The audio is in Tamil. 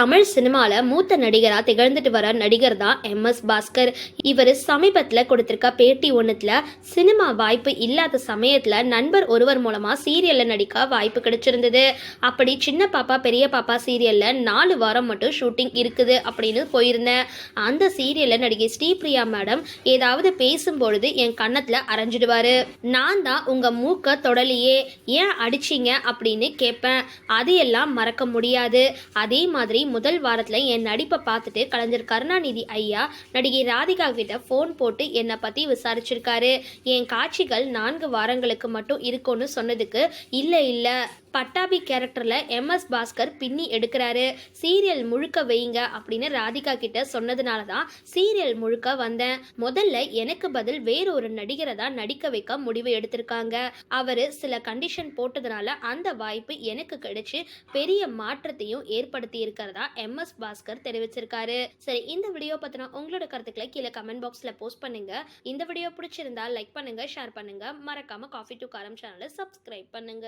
தமிழ் சினிமாவில் மூத்த நடிகராக திகழ்ந்துட்டு வர நடிகர் தான் எம் எஸ் பாஸ்கர். இவர் சமீபத்தில் கொடுத்துருக்க பேட்டி ஒன்றுத்தில் சினிமா வாய்ப்பு இல்லாத சமயத்தில் நண்பர் ஒருவர் மூலமாக சீரியலில் நடிக்க வாய்ப்பு கிடைச்சிருந்தது. அப்படி சின்ன பாப்பா பெரிய பாப்பா சீரியலில் நாலு வாரம் மட்டும் ஷூட்டிங் இருக்குது அப்படின்னு போயிருந்தேன். அந்த சீரியலில் நடிகை ஸ்ரீபிரியா மேடம் ஏதாவது பேசும்பொழுது என் கன்னத்தில் அரைஞ்சிடுவார். நான் தான் உங்கள் மூக்க தொடலியே ஏன் அடிச்சீங்க? அப்படின்னு கேட்பேன். அதையெல்லாம் மறக்க முடியாது. அதே மாதிரி முதல் வாரத்துல என் நடிப்பை பார்த்துட்டு கலைஞர் கருணாநிதி ஐயா நடிகை ராதிகா கிட்ட ஃபோன் போட்டு என்னை பத்தி விசாரிச்சிருக்காரு. என் காட்சிகள் நான்கு வாரங்களுக்கு மட்டும் இருக்கும்னு சொன்னதுக்கு இல்லை இல்ல பட்டாபி கேரக்டரில் எம்எஸ் பாஸ்கர் பின்னி எடுக்கிறாரு. சீரியல் முழுக்க வைங்க அப்படின்னு ராதிகா கிட்ட சொன்னதுனால தான் சீரியல் முழுக்க வந்தேன். முதல்ல எனக்கு பதில் வேறொரு நடிகரை தான் நடிக்க வைக்க முடிவு எடுத்திருக்காங்க. அவர் சில கண்டிஷன் போட்டதுனால அந்த வாய்ப்பு எனக்கு கிடைச்சி பெரிய மாற்றத்தையும் ஏற்படுத்தி இருக்கிறதா எம்எஸ் பாஸ்கர் தெரிவிச்சிருக்காரு. சரி இந்த வீடியோ பத்தின உங்களோட கருத்துக்களை கீழே கமெண்ட் பாக்ஸில் போஸ்ட் பண்ணுங்க. இந்த வீடியோ பிடிச்சிருந்தா லைக் பண்ணுங்க ஷேர் பண்ணுங்க. மறக்காம காஃபி டு காரம் சேனலை சப்ஸ்கிரைப் பண்ணுங்க.